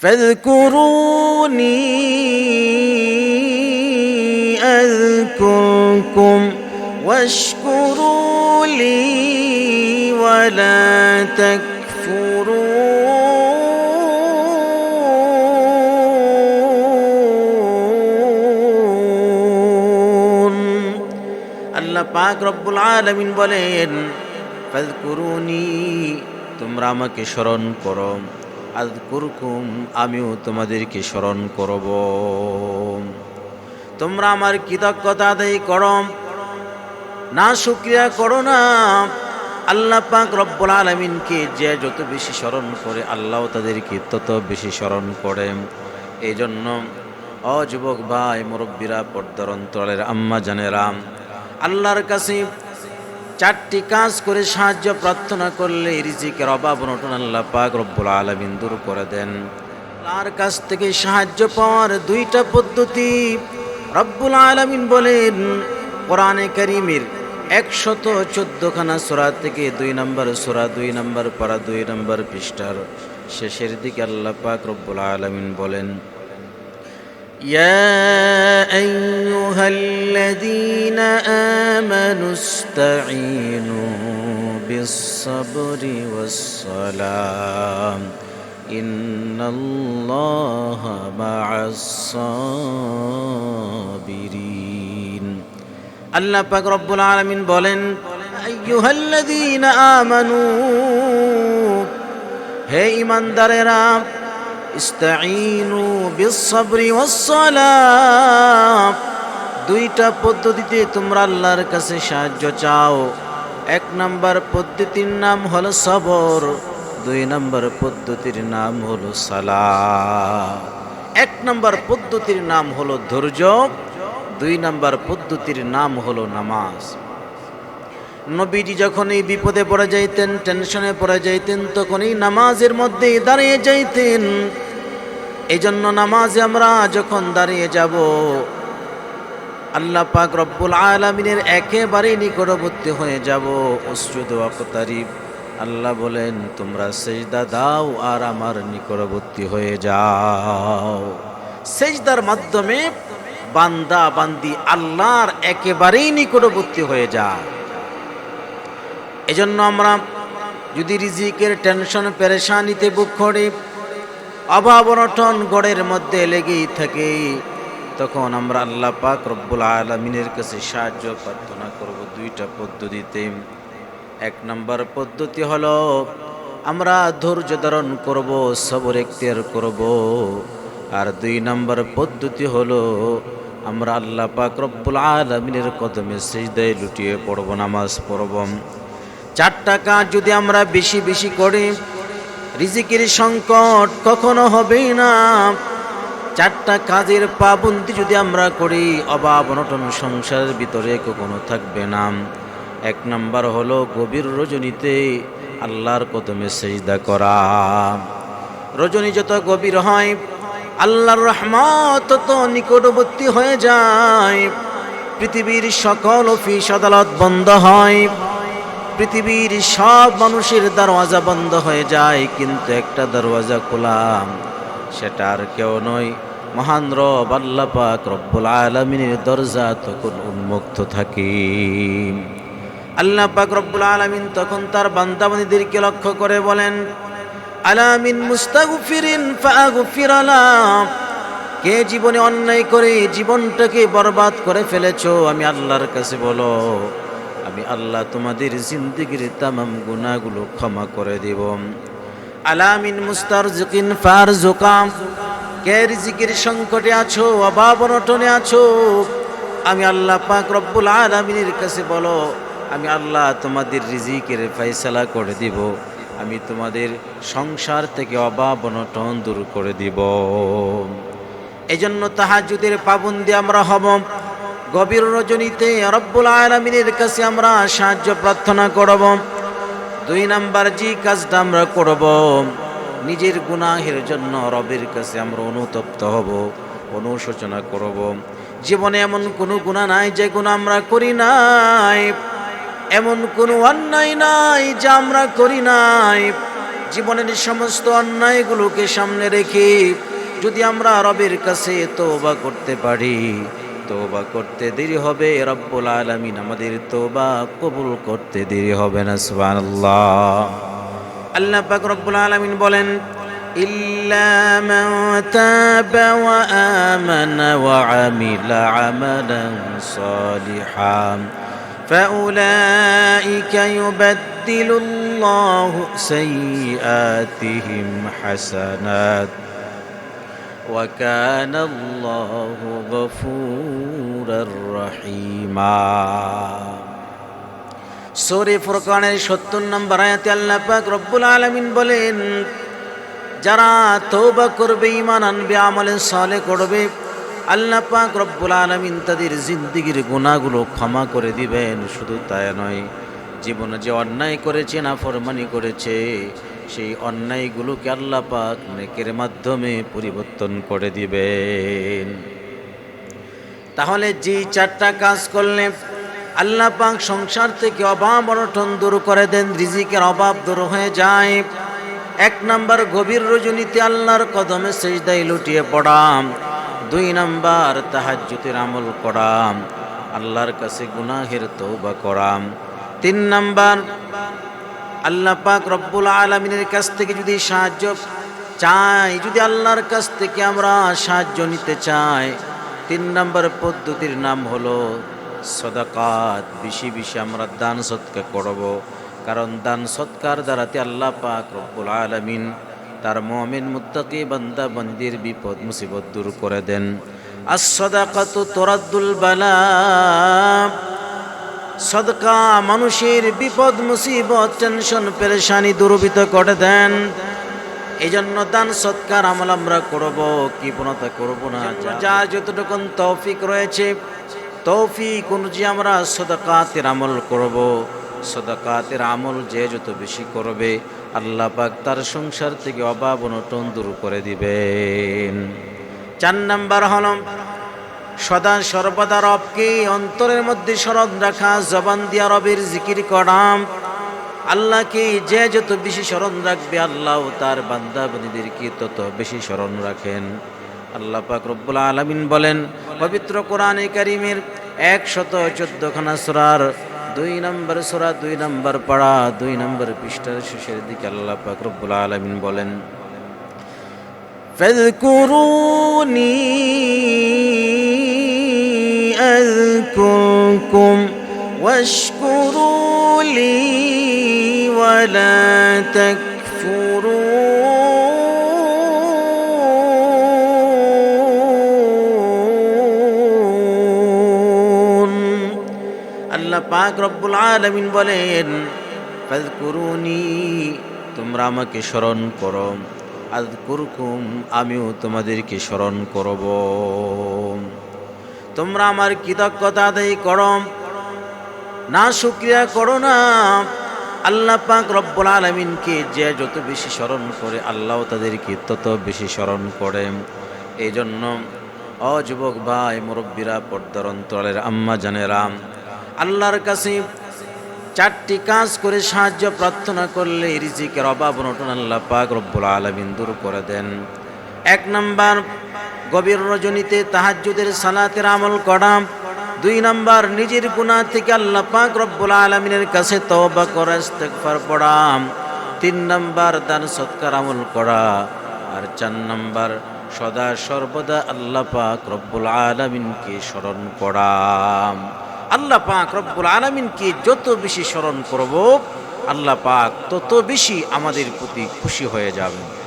فاذكروني أذكركم واشكروا لي ولا تكفرون আল্লাহ পাক রব্বুল আলামিন বলেন ফাযকুরুনি তোমরা আমাকে স্মরণ করো আযকুরকুম আমিও তোমাদেরকে স্মরণ করব। তোমরা আমার কৃতজ্ঞতা আদায় করো। না শুক্রিয়া করো না। আল্লাহ পাক রব্বুল আলমিনকে যে যত বেশি স্মরণ করে, আল্লাহ তাদেরকে তত বেশি স্মরণ করে। এই জন্য অযুবক ভাই, মুরব্বীরা পর্দার অন্তরালের আম্মা জানেরাম আল্লাহর কাছে চারটি কাজ করে সাহায্য প্রার্থনা করলে রিজিকের অভাব নটন আল্লাহ পাক রব্বুল আলমিন দূর করে দেন। তার কাছ থেকে সাহায্য পাওয়ার দুইটা পদ্ধতি রব্বুল আলমিন বলেন, কোরআনে করিমের একশত চোদ্দখানা সোরা থেকে দুই নম্বর সোরা, দুই নম্বর পারা, দুই নম্বর পৃষ্ঠার শেষের দিকে আল্লাহ পাক রব্বুল আলমিন বলেন يا أيها الذين آمنوا استعينوا بالصبر والصلاة إن الله مع الصابرين আল্লাহ পাক রব্বুল আলামিন বলেন আইয়ুহাল্লাযীনা আমানু হে ঈমানদারেরা ইস্তাঈনু বিস-সাবরি ওয়াস-সালাহ দুইটা পদ্ধতিতে তোমরা আল্লাহর কাছে সাহায্য চাও। এক নাম্বার পদ্ধতির নাম হলো সবর, দুই নাম্বার পদ্ধতির নাম হলো সালাহ এক নাম্বার পদ্ধতির নাম হলো ধৈর্য, দুই নাম্বার পদ্ধতির নাম হলো নামাজ। নবীজি যখন এই বিপদে পড়ে যাইতেন টেনশনে পড়ে যাইতেন তখন এই নামাজের মধ্যে দাঁড়িয়ে যাইতেন। এই জন্য নামাজে আমরা যখন দাঁড়িয়ে যাব, আল্লাহ পাক রব্বুল আলমিনের একেবারেই নিকটবর্তী হয়ে যাব। অশ্রুদ অকতারিব আল্লাহ বলেন, তোমরা সেজদা দাও আর আমার নিকটবর্তী হয়ে যাও। সেজদার মাধ্যমে বান্দা বান্দি আল্লাহর একেবারেই নিকটবর্তী হয়ে যায়। এজন্য আমরা যদি রিজিকের টেনশন, পেরেশানিতে বুক করে অভাব অনটন গড়ের মধ্যে লেগেই থাকে, তখন আমরা আল্লাহ পাক রব্বুল আলমিনের কাছে সাহায্য প্রার্থনা করব দুইটা পদ্ধতিতে। এক নম্বর পদ্ধতি হলো, আমরা ধৈর্য ধারণ করব, সবর এখতিয়ার করব। আর দুই নম্বর পদ্ধতি হলো, আমরা আল্লাহ পাক রব্বুল আলমিনের কদমে সেই সেজদায় লুটিয়ে পড়ব, নামাজ পড়ব। চারটা কাজ যদি আমরা বেশি বেশি করি, রিজিকের সংকট কখনো হবে না। চারটা কাজের পাবন্দি যদি আমরা করি, অভাব অনটন সংসারের ভিতরে কখনো থাকবে না। এক নাম্বার হলো গভীর রজনীতে আল্লাহর কদমে সেজদা করা। রজনী যত গভীর হয়, আল্লাহর রহমত তত নিকটবর্তী হয়ে যায়। পৃথিবীর সকল অফিস, আদালত বন্ধ হয়। পৃথিবীর সব মানুষের দরওয়াজা বন্ধ হয়ে যায়, কিন্তু একটা দরওয়াজা খোলাম সেটা আর কেউ নয়, মহান রব আল্লাহ রব্বুল আলমিনের দরজা তখন উন্মুক্ত থাকে। আল্লাহ পাক রব্বুল আলমিন তখন তার বান্দাবানীদেরকে লক্ষ্য করে বলেন আলামিন মুস্তাগফিরিন ফাগফির কে জীবনে অন্যায় করে জীবনটাকে বরবাদ করে ফেলেছো? আমি আল্লাহর কাছে বলো। আমি আল্লাহ তোমাদের জিন্দগির তামাম গুণাগুলো ক্ষমা করে দেব। আলামিন মুস্তার জুকিন ফার জুকাম কে রিজিকের সংকটে আছো, অভাব অনটনে আছো? আমি আল্লাহ পাক রব্বুল আলামিনের কাছে বলো, আমি আল্লাহ তোমাদের রিজিকের ফয়সালা করে দিব। আমি তোমাদের সংসার থেকে অভাব অনটন দূর করে দিব। এজন্য তাহাজুদের পাবন্দি আমরা হব। গভীর রজনীতে রব্বুল আলমিনের কাছে আমরা সাহায্য প্রার্থনা করব। দুই নাম্বার যে কাজটা আমরা করব, নিজের গুনাহের জন্য রবের কাছে আমরা অনুতপ্ত হব, অনুশোচনা করব। জীবনে এমন কোনো গুণা নাই যে গুণা আমরা করি নাই, এমন কোনো অন্যায় নাই যা আমরা করি নাই। জীবনের সমস্ত অন্যায়গুলোকে সামনে রেখে যদি আমরা রবের কাছে তোবা করতে পারি তোবা করতে দেরি হবে রব্বুল আলমিন আমাদের তোবা কবুল করতে দেরি হবে না সুবহানাল্লাহ আল্লাহ পাক রব্বুল আলামিন বলেন ইল্লা মান তাবা ওয়া আমানা ওয়া আমিলা আমালান সালিহান فأولئك يبدل الله سيئاتهم حسنات وكان الله غفورا رحيما সূরা ফুরকানের 70 নম্বর আয়াতে আল্লাহ পাক রব্বুল আলামিন বলেন যারা তওবা করবে ঈমান আনবে আমলে সালে করবে আল্লাহ পাক রব্বুল আলামিন তাদের জিন্দেগির গুনাহগুলো ক্ষমা করে দিবেন শুধু তাই নয় জীবনে যে অন্যায় করেছে না ফরমানি করেছে সেই অন্যায়গুলোকে আল্লাহ পাক নেকের মাধ্যমে পরিবর্তন করে দিবেন। তাহলে যে চারটা কাজ করলে আল্লাহ পাক সংসার থেকে অভাব অনটন দূর করে দেন, রিজিকের অভাব দূর হয়ে যায়। এক নাম্বার গভীর রজনীতে আল্লাহর কদমে সেজদাই লুটিয়ে পড়াম। দুই নাম্বার তাহাজ্জুতের আমল করাম। আল্লাহর কাছে গুনাহের তৌবা করাম। তিন নাম্বার আল্লাহ পাক রব্বুল আলমিনের কাছ থেকে যদি সাহায্য চাই, যদি আল্লাহর কাছ থেকে আমরা সাহায্য নিতে চাই, তিন নম্বর পদ্ধতির নাম হলো সদাকাত। বেশি বেশি আমরা দান সৎকার করব। কারণ দান সৎকার দ্বারাতে আল্লাহ পাক রব্বুল আলমিন তার মমিন মুত্তাকি বান্দা বন্দির বিপদ, মুসিবত দূর করে দেন। আর সদাকাত তোরাদ্দুল বালা। সদকা মানুষের বিপদ, মুসিবত, টেনশন, পেরেশানি দূরবিত করে দেন। এই জন্য দান, সৎকার আমল আমরা করব কি পূর্ণতা করব না। যা যতটুকু তৌফিক রয়েছে, তৌফিক অনুযায়ী আমরা সদকাতের আমল করব। সদকাতের আমল যে যত বেশি করবে, আল্লাহ পাক তার সংসার থেকে অভাব অনটন দূর করে দিবেন। চার নাম্বার হল সদা সর্বদা রবকে অন্তরের মধ্যে স্মরণ রাখা জবান দিয়া রবের জিকির করাম আল্লাহকে যে যত বেশি স্মরণ রাখবে আল্লাহ তার বান্দা বন্দীদেরকে তত বেশি স্মরণ রাখেন আল্লাহ পাক রব্বুল আলমিন বলেন পবিত্র কোরআনে কারিমের একশত চোদ্দখানা সুরার দুই নম্বর সুরা দুই নম্বর পাড়া দুই নম্বর পৃষ্ঠার শেষের দিকে আল্লাহ পাক রব্বুল আলমিন বলেন فاذكروني أذكركم واشكروا لي ولا تكفرون আল্লাহ পাক রব্বুল আলামিন বলেন ফাযকুরুনি তোমরা আমাকে স্মরণ করো আযকুরকুম আমিও তোমাদেরকে স্মরণ করব তোমরা আমার কৃতজ্ঞতা আদায় করো। না শুক্রিয়া করো না। আল্লাহ পাক রব্বুল আলমিনকে যে যত বেশি স্মরণ করে আল্লাহ তাদেরকে তত বেশি স্মরণ করে। এই জন্য অযুবক ভাই, মুরব্বীরা, পর্দার অন্তরালের আম্মা জানেরাম আল্লাহর কাছে চারটি কাজ করে সাহায্য প্রার্থনা করলে রিজিকের অভাব অনটন আল্লাহ পাক রব্বুল আলমিন দূর করে দেন। এক নাম্বার গভীর রজনীতে তাহাজ্জুদের সালাতের আমল করাম। দুই নাম্বার, নিজের গুণা থেকে আল্লাহ পাক রব্বুল আলমিনের কাছে তওবা করা, ইস্তেগফার পড়া। তিন নাম্বার, দান সৎকার আমল করা। আর চার নাম্বার, সদা সর্বদা আল্লাহ পাক রব্বুল আলমিনকে স্মরণ করাম আল্লাহ পাক রব্বুল আলমিনকে যত বেশি স্মরণ করব, আল্লাহ পাক তত বেশি আমাদের প্রতি খুশি হয়ে যাবেন।